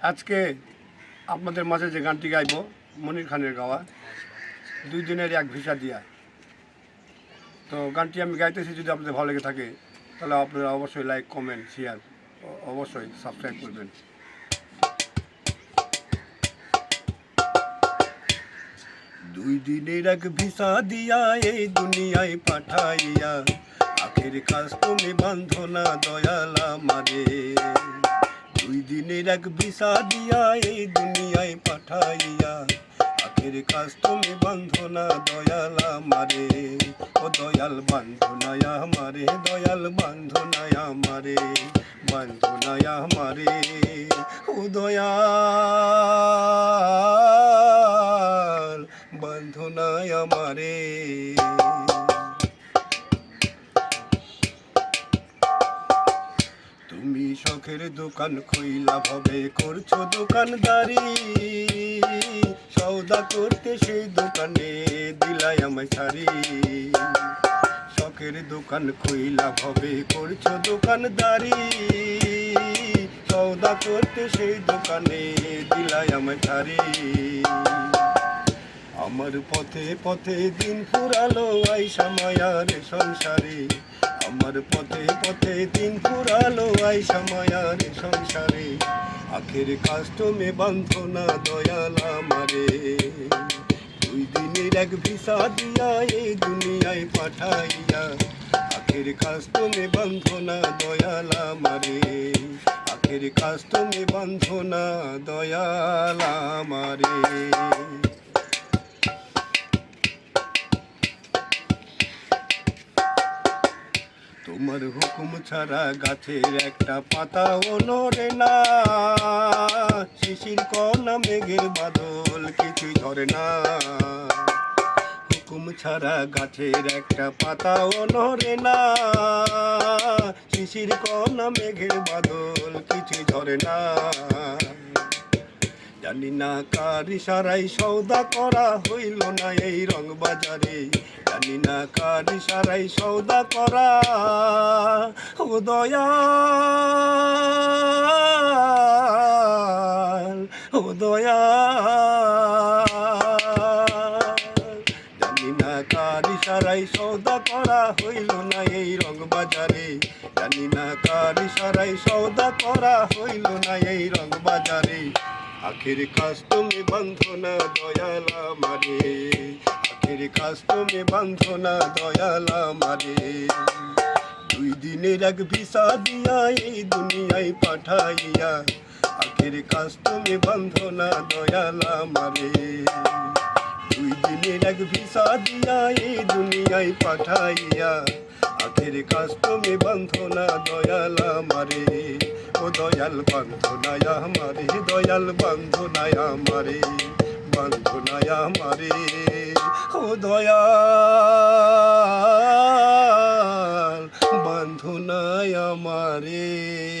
আজকে আপনাদের মাঝে যে গানটি গাইব, মনির খানের গাওয়া, দুই দিনের এক ভিসা দিয়া। তো গানটি আমি গাইতেছি, যদি আপনাদের ভালো লেগে থাকে, তাহলে আপনারা অবশ্যই লাইক কমেন্ট শেয়ার অবশ্যই সাবস্ক্রাইব করবেন। দুই দিনের এক ভিসা দিয়া এই দুনিয়ায় পাঠাইয়া, আখের কাজ তুমি বান্ধো না দয়ালা মারে দুই দিনের এক ভিসা দিয়া এই দুনিয়ায় পাঠাইয়া। আখের কাজ তুমি বান্ধো না, দয়ালা মারে ও দয়াল বান্ধো না আমারে, দয়াল বান্ধো না আমারে বান্ধো না আমারে। ও দয়াল বান্ধো না আমারে। শখের দোকান খইলা ভাবে করছ দোকানদারি। সৌদা করতে সেই দোকানে দিলাই আমায় ছাড়ি শখের দোকান খইলা ভাবে করছ দোকানদারি। সৌদা করতে সেই দোকানে দিলাই আমায় ছাড়ি আমার পথে পথে দিন ফুরালো আইসা মায়ার সংসারে। আমার পথে পথে দিন ফুরালো আইসা মায়ার সংসারে। আখের কাস্টমে বান্ধো না দয়াল আমারে। দুই দিনের এক ভিসা দিয়া এই দুনিয়ায় পাঠাইয়া আখের কাস্টমে বান্ধো না দয়াল আমারে। আখের কাস্টমে বান্ধো না দয়াল আমারে। তোমার হুকুম ছাড়া গাছের একটা পাতাও নড়ে না। শিশির কণা, মেঘের বাদল, কিছুই ধরে না। হুকুম ছাড়া গাছের একটা পাতাও নড়ে না। শিশির কণা, মেঘের বাদল, কিছুই ধরে না। জানি না কার ইশারাই সৌদা করা হইল না এই রং বাজারে জানি না কার ইশারাই সৌদা করা ও দয়াল ও দয়াল জানি না কার ইশারাই সৌদা করা হইল না এই রং বাজারে জানি না কার ইশারাই সৌদা করা হইল না এই রং বাজারে আখের কাজ তুমি বান্ধো না দয়ালা মারে আখের কাজ তুমি বান্ধো না দয়ালা মারে দুই দিনের এক ভিসা দিয়া এই দুনিয়ায় পাঠাইয়া আখের কাজ তুমি বান্ধো না দয়ালা মারে দুই দিনের এক ভিসা দিয়া এই দুনিয়ায় পাঠাইয়া আখের কাজ তুমি বান্ধো না দয়াল আমারে। ও দয়াল বন্ধু নাই আমারে, দয়াল বন্ধু নাই আমারে, বন্ধু নাই আমারে। ও দয়াল বন্ধু নাই আমারে।